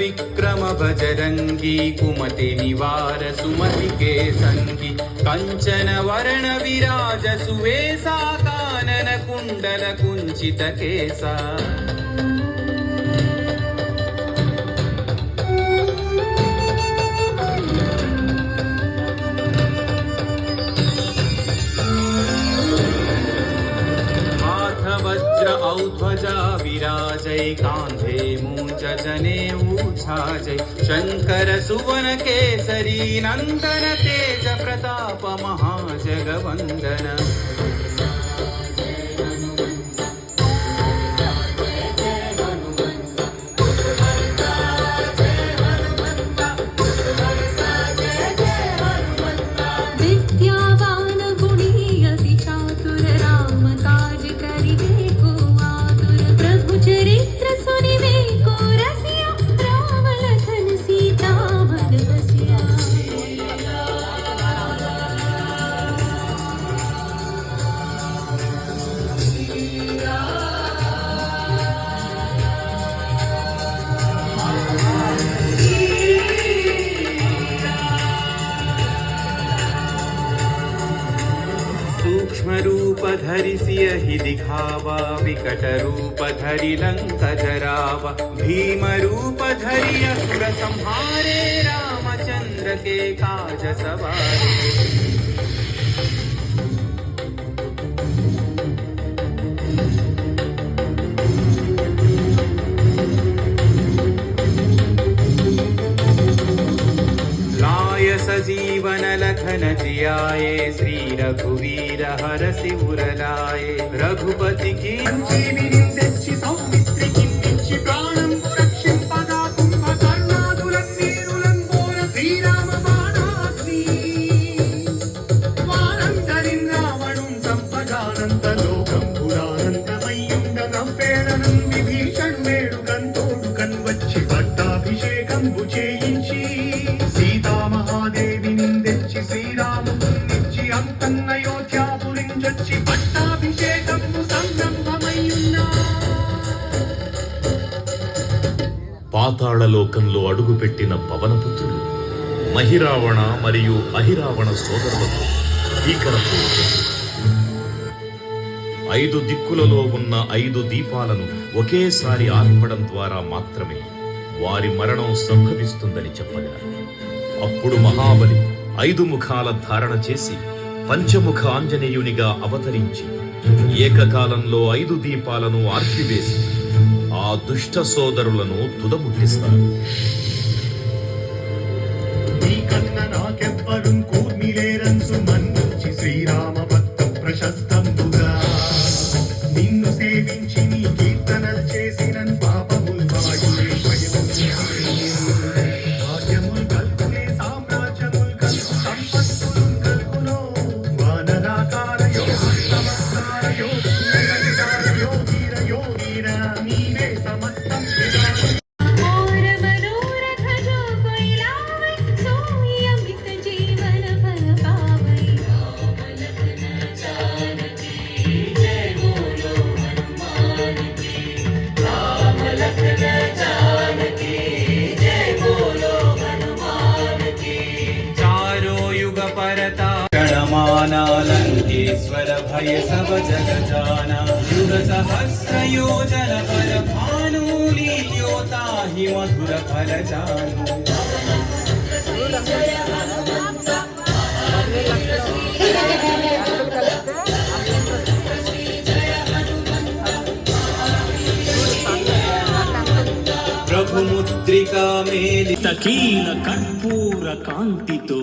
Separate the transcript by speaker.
Speaker 1: విక్రమ భజరంగి కుమతి నివార సుమతి కే సంగి కంచన వరణ విరాజ సువేశా కానన కుండల కుంచిత కేసా हाथ वज्र औध्वजा विराजै, कान्धे मूच जने ऊछाजै शङ्कर सुवन केसरी नंदन तेज प्रताप महाजगवन्दन। भीष्मरूपधरि सिय हि दिखावा विकटरूप धरि लङ्क जरावा भीमरूप धरि असुर संहारे रामचन्द्र के काज सवारे सजीवन लखन जियाए श्री रघुवीर हर सिर लाए रघुपति की
Speaker 2: జీవిని తెచ్చి సౌమిత్రికి ఇచ్చి ప్రాణం
Speaker 3: పాతాళలోకంలో అడుగుపెట్టిన పవనపుత్రుడు మహిరావణ మరియు అహిరావణ సోదరులతో భీకరపు ఐదు దిక్కులలో ఉన్న ఐదు దీపాలను ఒకేసారి ఆర్పడం ద్వారా మాత్రమే వారి మరణం సంభవిస్తుందని చెప్పగా అప్పుడు మహాబలి ఐదు ముఖాల ధారణ చేసి పంచముఖ ఆంజనేయునిగా అవతరించి ఏకకాలంలో ఐదు దీపాలను ఆర్చివేసి ఆ దుష్ట సోదరులను తుదముట్టిస్తారు
Speaker 1: जाना लंकेश्वर भय सब जग जाना युग सहस्र योजन पर भानुलीयोता ही मधुर फल जानु प्रभुमुद्रिका मेलि तकील
Speaker 4: कर्पूर कांति तो।